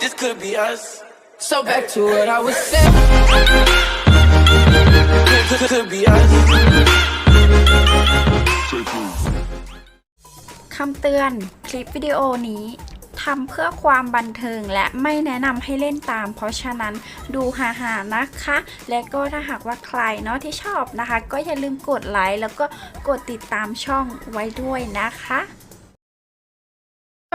this could be us. So back to what I was saying. Could, could, could be us. คำเตือนคลิปวิดีโอนี้ทำเพื่อความบันเทิงและไม่แนะนำให้เล่นตาม เพราะฉะนั้นดูหาๆนะคะ และก็ถ้าหากว่าใครเนาะที่ชอบนะคะ ก็อย่าลืมกดไลค์แล้วก็กดติดตามช่องไว้ด้วยนะคะ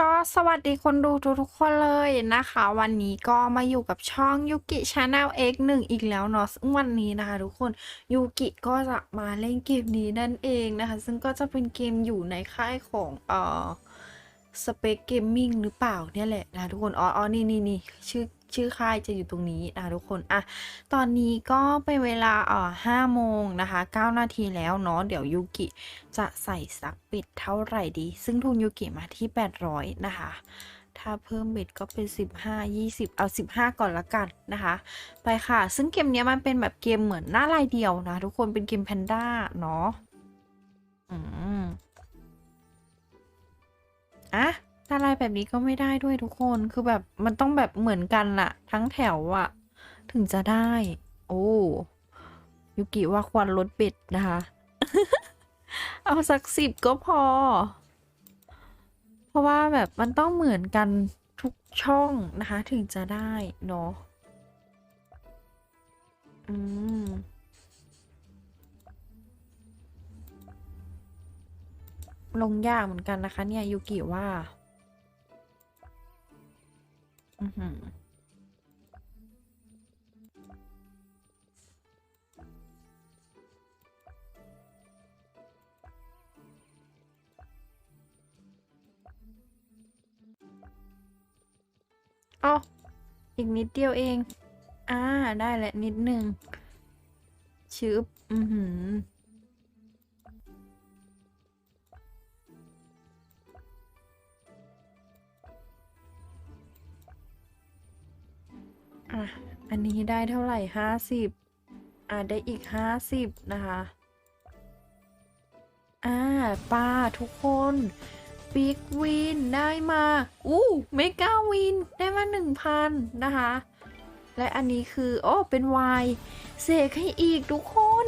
ก็สวัสดีคนดูทุกๆคนเลยนะคะ วันนี้ก็มาอยู่กับช่องยูกิชาแนล X1 อีกแล้วเนาะซึ่งวันนี้นะคะทุกคนยูกิก็จะมาเล่นเกมนี้นั่นเองนะคะ ซึ่งก็จะเป็นเกมอยู่ในค่ายของเอ่อสเปกเกมมิ่งหรือเปล่าเนี่ยแหละนะคะทุกคนอ๋ออ๋อนี่นี่นี่ชื่อ ชื่อค่ายจะอยู่ตรงนี้นะทุกคนอะตอนนี้ก็เป็นเวลาเอ่อห้าโมงนะคะเก้านาทีแล้วเนาะเดี๋ยวยูกิจะใส่ซักปิดเท่าไหร่ดี ซึ่งทุนยูกิมาที่800นะคะถ้าเพิ่มบิดก็เป็น 15 20 เอา 15 ก่อนละกันนะคะ ไปค่ะ ซึ่งเกมเนี้ยมันเป็นแบบเกมเหมือนหน้าลายเดียวนะ ทุกคนเป็นเกมแพนด้าเนาะ อืม อะ หน้าลายแบบนี้ก็ไม่ได้ด้วยทุกคน คือแบบมันต้องแบบเหมือนกันละทั้งแถวอะถึงจะได้ โอ้ยูกิว่าควรลดเบ็ดนะคะ เอาสักสิบก็พอ เพราะว่าแบบมันต้องเหมือนกันทุกช่องนะคะ ถึงจะได้เนาะ อืมลงยากเหมือนกันนะคะเนี่ยยูกิว่า อือหือเอาอีกนิดเดียวเอง อ่า ได้แหละนิดหนึ่งชึบอือหือ อะ อันนี้ได้เท่าไหร่ห้าสิบอะได้อีกห้าสิบนะคะ อ่าป้าทุกคนบิ๊กวินได้มา อู้เมกาวินได้มาหนึ่งพันนะคะ และอันนี้คือ โอ้ เป็นวายเสกให้อีกทุกคน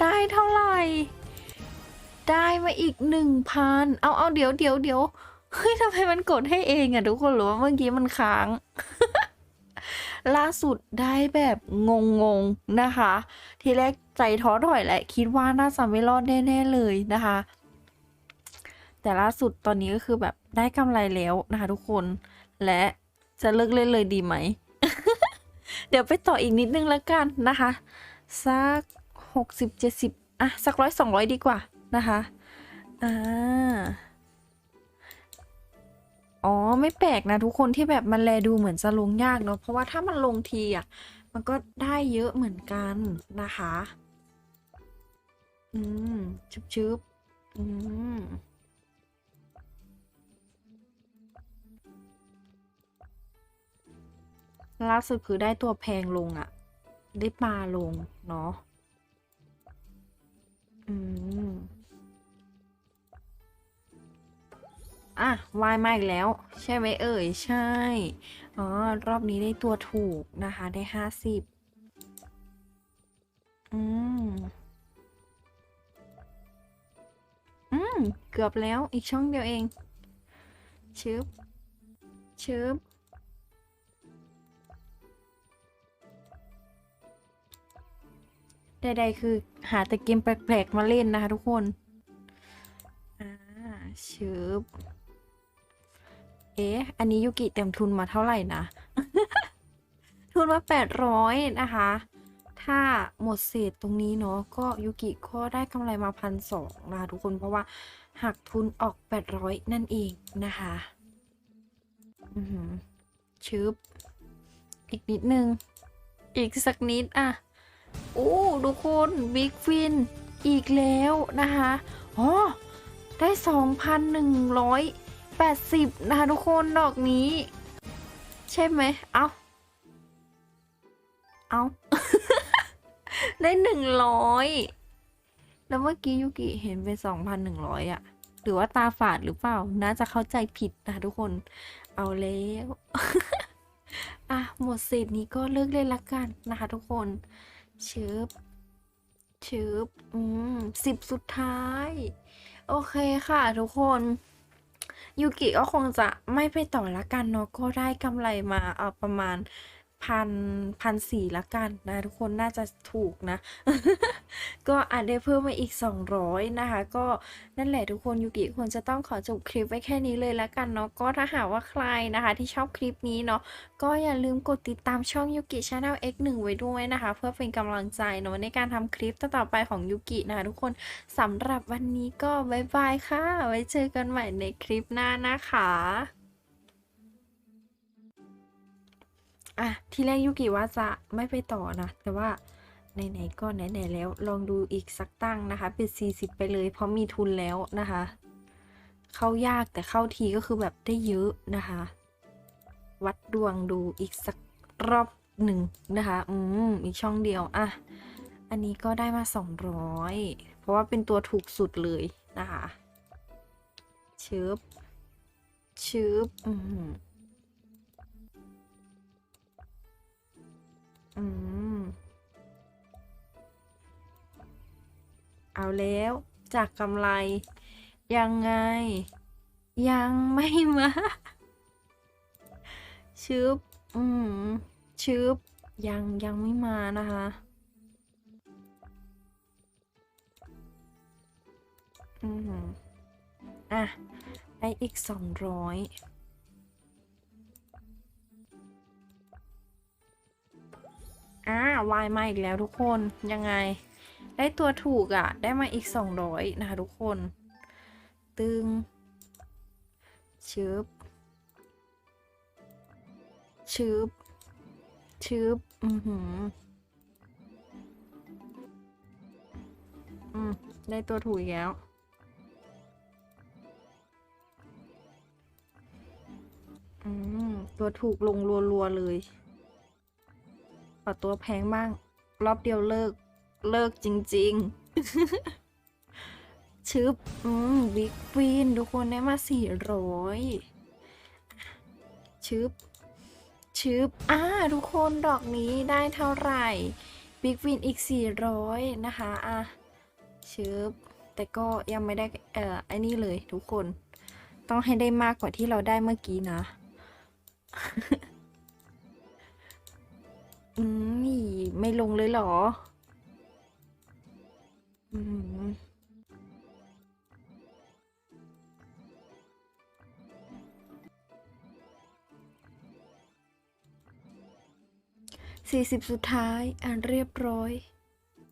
ได้เท่าไหร่ ได้มาอีกหนึ่งพันเอาเอาเดี๋ยวเดี๋ยวเดี๋ยวเฮ้ยทำไมมันกดให้เองอะทุกคนหรือว่าเมื่อกี้มันค้าง ล่าสุดได้แบบงงๆนะคะ ทีแรกใจท้อถอยแหละคิดว่าน่าจะไม่รอดแน่ๆเลยนะคะ แต่ล่าสุดตอนนี้ก็คือแบบได้กำไรแล้วนะคะทุกคน และจะเลิกเล่นเลยดีไหม เดี๋ยวไปต่ออีกนิดนึงแล้วกันนะคะ สักหกสิบเจ็ดสิบอะ สักร้อยสองร้อยดีกว่านะคะ อ่า อ๋อไม่แปลกนะทุกคนที่แบบมันแลดูเหมือนจะลงยากเนาะเพราะว่าถ้ามันลงทีอะมันก็ได้เยอะเหมือนกันนะคะ อืมชึบชึบอืมล่าสุดคือได้ตัวแพงลงอะได้ปลาลงเนาะอืม อะวายมาอีกแล้ว ใช่ไหมเอ่ย ใช่ อ๋อ รอบนี้ได้ตัวถูกนะคะ ได้ห้าสิบอืม อืม เกือบแล้วอีกช่องเดียวเอง ชึบ ชึบ ใดๆคือหาแต่เกมแปลกๆ มาเล่นนะคะทุกคน อ่าชึบ เอ๊ะ อันนี้ยูกิเต็มทุนมาเท่าไหร่นะ ทุนมาแปดร้อยนะคะ ถ้าหมดเศษตรงนี้เนาะ ก็ยูกิก็ได้กำไรมาพันสองนะทุกคน เพราะว่าหักทุนออกแปดร้อยนั่นเองนะคะ อือหือชึบ อีกนิดนึง อีกสักนิดอะโอ้ทุกคนบิ๊กฟินอีกแล้วนะคะ อ๋อ ได้ 2,180 นะคะทุกคนดอกนี้ ใช่ไหม เอาเอาได้100แล้วเมื่อกี้ยูกิเห็นเป็น2,100อยอะหรือว่าตาฝาดหรือเปล่า น่าจะเข้าใจผิดนะทุกคน เอาแล้วอะหมดสิทธิ์นี้ก็เลิกเล่นละกันนะคะทุกคนชืบชืบอืมสิบสุดท้าย โอเคค่ะทุกคน ยูกิก็คงจะไม่ไปต่อละกันเนาะก็ได้กำไรมาเออประมาณ พันพันสี่ละกันนะ ทุกคนน่าจะถูกนะ ก็อาจได้เพิ่มมาอีก 200 นะคะ ก็นั่นแหละทุกคนยูกิควรจะต้องขอจบคลิปไว้แค่นี้เลยละกันเนาะก็ถ้าหากว่าใครนะคะ ที่ชอบคลิปนี้เนาะก็อย่าลืมกดติดตามช่องยูกิชาแนล X1 ไว้ด้วยนะคะ เพื่อเป็นกำลังใจเนาะในการทำคลิปต่อไปของยูกินะคะทุกคนสำหรับวันนี้ก็บายบายค่ะ ไว้เจอกันใหม่ในคลิปหน้านะคะ อะที่แรกยูกิว่าจะไม่ไปต่อนะ แต่ว่าไหนๆก็ไหนๆแล้ว ลองดูอีกสักตั้งนะคะ เป็น 40 ไปเลย เพราะมีทุนแล้วนะคะ เข้ายากแต่เข้าทีก็คือแบบได้เยอะนะคะ วัดดวงดูอีกสักรอบหนึ่งนะคะ อืม อีกช่องเดียว อะ อันนี้ก็ได้มา 200 เพราะว่าเป็นตัวถูกสุดเลยนะคะ ชึบชึบอืม อืม เอาแล้ว จากกำไร ยังไง ยังไม่มา ชึบ อืม ชึบ ยังยังไม่มานะคะอืมอะได้อีกสองร้อย อ่าวายมาอีกแล้วทุกคนยังไง ได้ตัวถูกอะ่ะ ได้มาอีก 200 นะคะทุกคน ตึงชึบชึบชึบอือหืออืมได้ตัวถูกอีกแล้วอืมตัวถูกลงรัวๆเลย ขอตัวแพงบ้าง รอบเดียวเลิก เลิกจริง ๆชึบอืมบิ๊กวินทุกคนได้มาสี่ร้อยชึบชึบอ่าทุกคนดอกนี้ได้เท่าไหร่บิ๊กวินอีกสี่ร้อยนะคะ อะชึบแต่ก็ยังไม่ได้ เอ่อไอ้นี่เลยทุกคน ต้องให้ได้มากกว่าที่เราได้เมื่อกี้นะ อืมนี่ไม่ลงเลยเหรอ อืมสี่สิบสุดท้าย อ่านเรียบร้อย